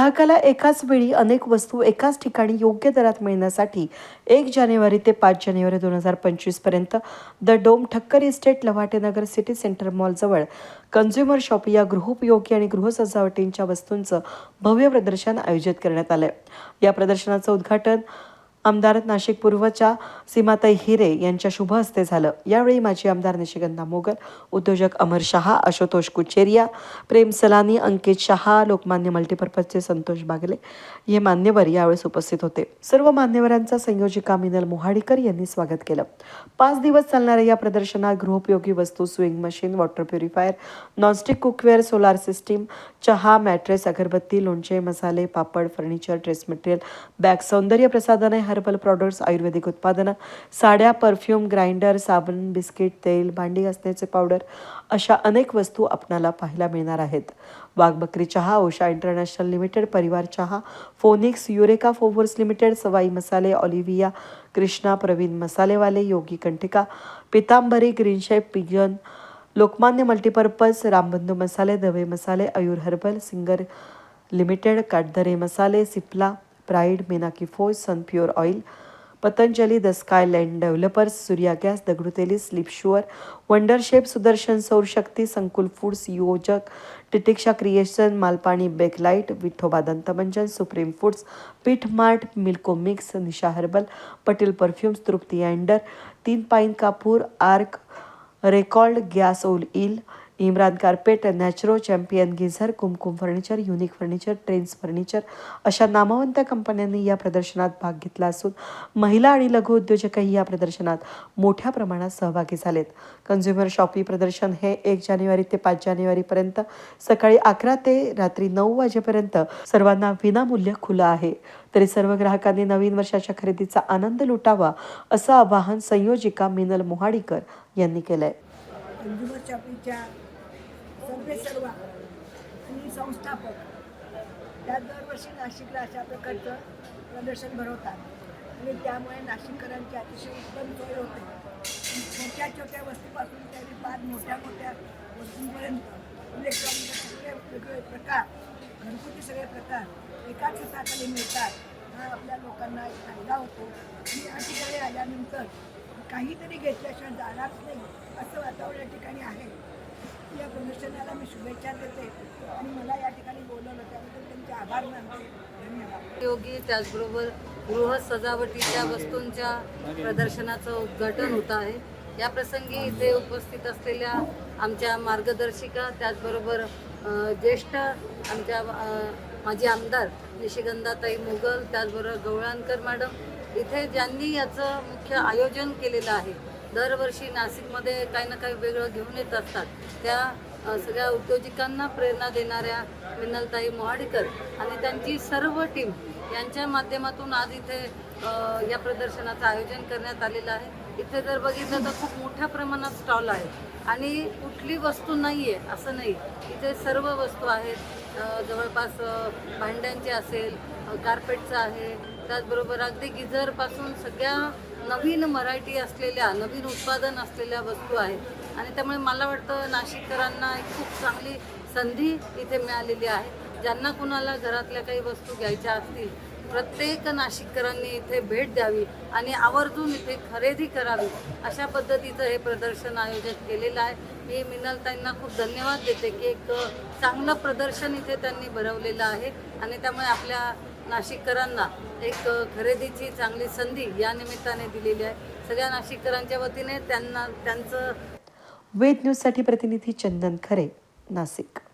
ग्राहकाला एकाच वेळी अनेक वस्तू एकाच ठिकाणी योग्य दरात मिळण्यासाठी एक जानेवारी ते पाच जानेवारी दोन हजार पंचवीसपर्यंत द डोम ठक्कर इस्टेट लव्हाटेनगर सिटी सेंटर मॉलजवळ कन्झ्युमर शॉप या गृहोपयोगी आणि गृहसजावटींच्या वस्तूंचं भव्य प्रदर्शन आयोजित करण्यात आलं या प्रदर्शनाचं उद्घाटन आमदार नाशिक पूर्वच्या सीमाताई हिरे यांच्या शुभ हस्ते झालं. यावेळी माजी आमदार निशिगंधा मोगल उद्योजक अमर शहा आशुतोष कुचेरिया प्रेम सलानी अंकित शहा लोकमान्य मल्टीपर्पजचे संतोष बागले हे मान्यवर यावेळेस उपस्थित होते. सर्व मान्यवरांचा संयोजिका मिनल मोहाडीकर यांनी स्वागत केलं. पाच दिवस चालणाऱ्या या प्रदर्शनात गृहोपयोगी वस्तू sewing machine water purifier nonstick cookware solar system चहा मॅट्रेस अगरबत्ती लोणचे मसाले पापड फर्निचर ड्रेस मटेरियल बॅग सौंदर्य प्रसाधने हर्बल प्रॉडक्ट्स आयुर्वेदिक उत्पादनं साड्या परफ्यूम ग्राइंडर साबण बिस्किट तेल भांडी घासण्याचे पावडर अशा अनेक वस्तू आपणाला पाहायला मिळणार आहेत. वाघबकरी चहा ओशा इंटरनॅशनल लिमिटेड परिवार चहा Phoenix Eureka Forbes limited Sawai मसाले Olivia Krishna Pravin मसालेवाले Yogi Kanthika Pitambari green shape pigeon Lokmanya multipurpose Rambandhu मसाले दवे मसाले Ayur herbal Singer limited Katdare मसाले सिप्ला प्राईड मेनाकी फोज sun pure oil Patanjali the sky land developers Surya gas दगडूतेली sleep sure wonder shape Sudarshan सौरशक्ती संकुल foods Yojak Titiksha creation Malpani bakelite Vithoba दंतमंजन supreme foods पीठ mart milco mix Nisha herbal Patel perfumes Trupti अँडर तीन pine कापूर arc record gas ओल इल Imran carpet नॅचरो champion geyser Kumkum furniture unique furniture trends furniture अशा नामवंत कंपन्यांनी या प्रदर्शनात भाग घेतला असून महिला आणि लघु उद्योजकही या प्रदर्शनात मोठ्या प्रमाणात सहभागी झालेत. कन्झ्युमर शॉपी प्रदर्शन हे एक जानेवारी ते पाच जानेवारीपर्यंत सकाळी अकरा ते रात्री नऊ वाजेपर्यंत सर्वांना विनामूल्य खुलं आहे. तरी सर्व ग्राहकांनी नवीन वर्षाच्या खरेदीचा आनंद लुटावा असं आवाहन संयोजिका मिनल मोहाडीकर यांनी केलंय. कंझ्युमर सर्वे सर्व आणि संस्थापक. त्या दरवर्षी नाशिकला अशा प्रकारचं प्रदर्शन भरवतात. आणि त्यामुळे नाशिककरांची अतिशय उत्तम सोय होते. छोट्या छोट्या वस्तूपासून त्याने फार मोठ्या मोठ्या वस्तूंपर्यंत. इलेक्ट्रॉनिक सगळे वेगवेगळे प्रकार घरगुती सगळे प्रकार एकाच हाताखाली मिळतात. हा आपल्या लोकांना एक फायदा होतो. आणि या ठिकाणी आल्यानंतर काहीतरी घेतल्याशिवाय जाणारच नाही असं वातावरण या ठिकाणी आहे. या प्रदर्शनाला मी शुभेच्छा देते. आणि मला या ठिकाणी बोलवलं त्याबद्दल त्यांचे आभार मानते. धन्यवाद. योगी त्याचबरोबर गृह सजावटीच्या वस्तूंच्या प्रदर्शनाचं उद्घाटन होत आहे. या प्रसंगी इथे उपस्थित असलेल्या आमच्या मार्गदर्शिका त्याचबरोबर ज्येष्ठ आमच्या माजी आमदार निशिगंधाताई मुघल त्याचबरोबर गवळणकर मॅडम. इथे ज्यांनी याचं मुख्य आयोजन केलेलं आहे दरवर्षी नाशिकमध्ये काही ना काही वेगळं घेऊन येत असतात. त्या सगळ्या उद्योजकांना प्रेरणा देणाऱ्या मिनलताई मोहाडीकर आणि त्यांची सर्व टीम यांच्या माध्यमातून आज इथे या प्रदर्शनाचं आयोजन करण्यात आलेलं आहे. इथे जर बघितलं तर खूप मोठ्या प्रमाणात स्टॉल आहे आणि कुठली वस्तू नाही आहे असं नाही. इथे सर्व वस्तू आहेत. जवळपास भांड्यांचे असेल कार्पेटचं आहे. त्याचबरोबर अगदी गिझरपासून सगळ्या नवीन मराठी असलेल्या नवीन उत्पादन असलेल्या वस्तू आहेत. आणि त्यामुळे मला वाटतं नाशिककरांना एक खूप चांगली संधी इथे मिळालेली आहे. ज्यांना कुणाला घरातल्या काही वस्तू घ्यायच्या असतील प्रत्येक नाशिककरांनी इथे भेट द्यावी आणि आवर्जून इथे खरेदी करावी अशा पद्धतीचं हे प्रदर्शन आयोजित केलेलं आहे. मी मिनलताईंना खूप धन्यवाद देते की एक चांगलं प्रदर्शन इथे त्यांनी भरवलेलं आहे. आणि त्यामुळे आपल्या नाशिककरांना एक खरेदीची चांगली संधी या निमित्ताने दिलेली आहे. सगळ्या नाशिककरांच्या वतीने त्यांना त्यांचं वेद न्यूजसाठी प्रतिनिधी चंदन खरे नाशिक.